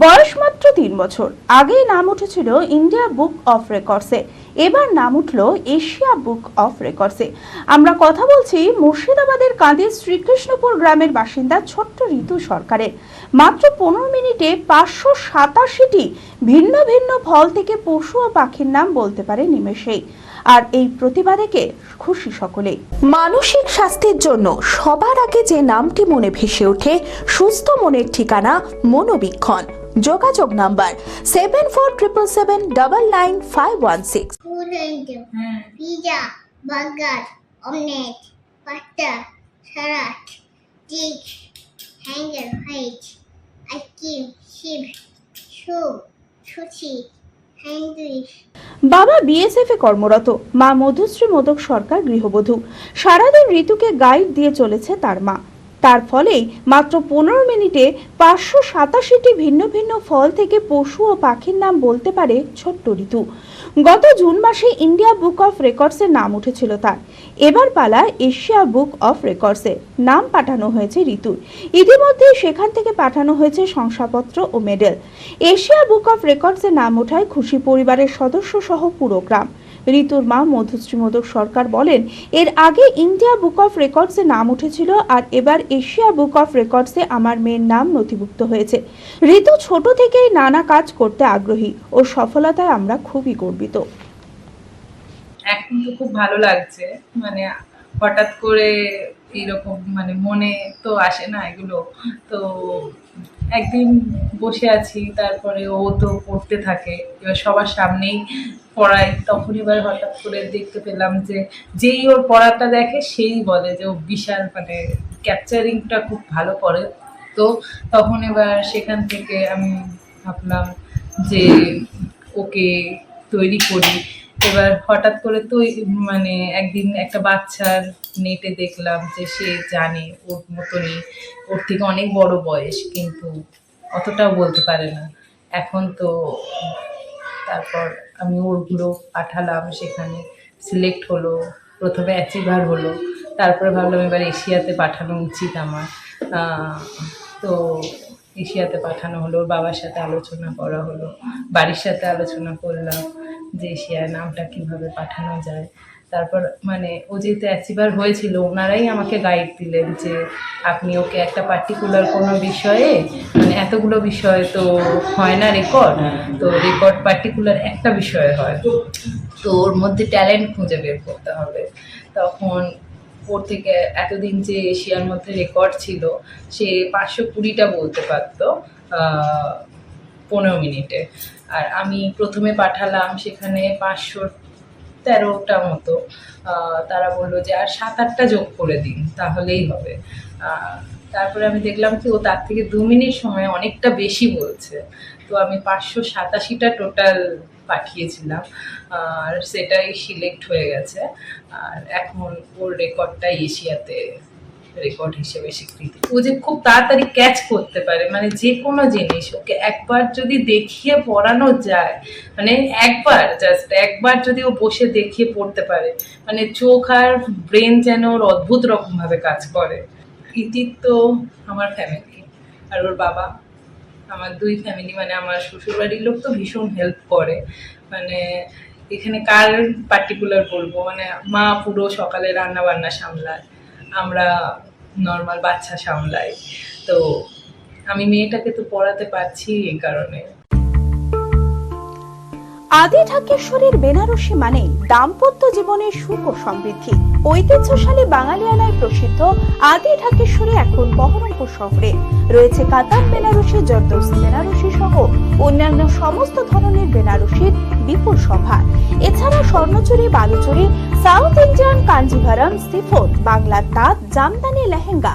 বয়স মাত্র তিন বছর। আগেই নাম উঠেছিল ইন্ডিয়া বুক অফ রেকর্ডসে। এবার নাম উঠল এশিয়া বুক অফ রেকর্ডসে। আমরা কথা বলছি মুর্শিদাবাদের কাঁদির শ্রীকৃষ্ণপুর গ্রামের বাসিন্দা ছোট্ট ঋতু সরকারের। মাত্র পনেরো মিনিটে পাঁচশো সাতাশিটি ভিন্ন ভিন্ন ফল থেকে পশু ও পাখির নাম বলতে পারে নিমেষেই। আর এই প্রতিবাদেকে খুশি সকলেই। মানসিক স্বাস্থ্যের জন্য সবার আগে যে নামটি মনে ভেসে ওঠে, সুস্থ মনের ঠিকানা মনোবীক্ষণ। যোগাযোগ number seven four triple seven double nine five one six. হ্যাঁ pizza burger omelette pasta salad hunger height ice cream sandwich. বাবা বিএসএফ এ কর্মরত মা মধুশ্রী মোদক সরকার গৃহবধূ। সারাদিন ঋতুকে গাইড দিয়ে চলেছে তার মা। তার ফলেই মাত্র পনেরো মিনিটে পাঁচশো সাতাশিটি ভিন্ন ভিন্ন ফল থেকে পশু ও পাখির নাম বলতে পারে ছোট্ট ঋতু। গত জুন মাসে ইন্ডিয়া বুক অফ রেকর্ডসের নাম উঠেছিল তার। এবার পালা এশিয়া বুক অফ রেকর্ডসে নাম পাঠানো হয়েছে ঋতুর। ইতিমধ্যে সেখান থেকে পাঠানো হয়েছে শংসাপত্র ও মেডেল। এশিয়া বুক অফ রেকর্ডসে নাম ওঠায় খুশি পরিবারের সদস্য সহ পুরো গ্রাম। ঋতুর মা মধুশ্রী মোদক সরকার বলেন, এর আগে ইন্ডিয়া বুক অফ রেকর্ডসে নাম উঠেছিল আর এবার এশিয়া বুক অফ রেকর্ডসে আমার মেয়ের নাম নথিভুক্ত হয়েছে। ঋতু ছোট থেকেই নানা কাজ করতে আগ্রহী ও সফলতায় আমরা খুবই গর্বিত। এখন তো খুব ভালো লাগছে মানে হঠাৎ করে এরকম মানে মনে তো আসে না এগুলো। তো একদিন বসে আছি, তারপরে ও তো পড়তে থাকে। এবার সবার সামনেই পড়ায়। তখন এবার হঠাৎ করে দেখতে পেলাম যে, যেই ওর পড়াটা দেখে সেই বলে যে, ও বিশাল মানে ক্যাপচারিংটা খুব ভালো করে। তো তখন এবার সেখান থেকে আমি ভাবলাম যে, ওকে তৈরি করি। এবার হঠাৎ করে তো মানে একদিন একটা বাচ্চার নেটে দেখলাম যে সে জানে ওর মতনই, ওর থেকে অনেক বড় বয়স, কিন্তু অতটাও বলতে পারে না। এখন তো তারপর আমি ওরগুলো পাঠালাম, সেখানে সিলেক্ট হলো, প্রথমে অ্যাচিভার হলো, তারপরে ভাবলাম এবার এশিয়াতে পাঠানো উচিত আমার। তো এশিয়াতে পাঠানো হলো, বাবার সাথে আলোচনা করা হলো, বাড়ির সাথে আলোচনা করলাম। যে এশিয়ার নামটা কীভাবে পাঠানো যায়। তারপর মানে ও যেহেতু অ্যাচিভার হয়েছিল, ওনারাই আমাকে গাইড দিলেন যে আপনি ওকে একটা পার্টিকুলার কোনো বিষয়ে মানে এতগুলো বিষয় তো হয় না রেকর্ড তো রেকর্ড পার্টিকুলার একটা বিষয়ে হয়। তো ওর মধ্যে ট্যালেন্ট খুঁজে বের করতে হবে। তখন ওর থেকে এতদিন যে এশিয়ার মধ্যে রেকর্ড ছিল, সে পাঁচশো কুড়িটা বলতে পারতো পনেরো মিনিটে। আর আমি প্রথমে পাঠালাম সেখানে পাঁচশো তেরোটা মতো। তারা বলল যে আর সাত আটটা যোগ করে দিন, তাহলেই হবে। তারপরে আমি দেখলাম কি ও তার থেকে দু মিনিট সময় অনেকটা বেশি বলছে। তো আমি পাঁচশো সাতাশিটা টোটাল পাঠিয়েছিলাম, আর সেটাই সিলেক্ট হয়ে গেছে। আর এখন ওর রেকর্ডটাই এশিয়াতে রেকর্ড হিসেবে স্বীকৃতি। ও যে খুব তাড়াতাড়ি ক্যাচ করতে পারে মানে যে কোনো জিনিস, ওকে একবার যদি দেখিয়ে পড়ানো যায় মানে একবার জাস্ট একবার যদি ও বসে দেখিয়ে পড়তে পারে মানে চোখ আর ব্রেন যেন ওর অদ্ভুত রকমভাবে কাজ করে। কৃতিত্ব আমার ফ্যামিলি আর ওর বাবা। আমার দুই ফ্যামিলি মানে আমার শ্বশুরবাড়ির লোক তো ভীষণ হেল্প করে। মানে এখানে কার পার্টিকুলার বলব? মানে মা পুরো সকালে রান্না বান্না সামলায়। আমরা নর্মাল বাচ্চা সামলাই। তো আমি মেয়েটাকে তো পড়াতে পারছি এই কারণে। আদি ঢাকেশ্বরীর বেনারসি মানে দাম্পত্য জীবনের সুখ ও সমৃদ্ধি। ঐতিহ্যশালী বাঙালিয়ানায় প্রসিদ্ধ আদি ঢাকেশ্বরী এখন বহরমপুর শহরে। রয়েছে কাতার বেনারসি জর্দোসি বেনারসি সহ অন্যান্য সমস্ত ধরনের বেনারসির বিপুল সম্ভার এছাড়া Swarnachuri, Baluchari, South Indian Kanjeevaram chiffon বাংলার তাঁত, জামদানি, লেহেঙ্গা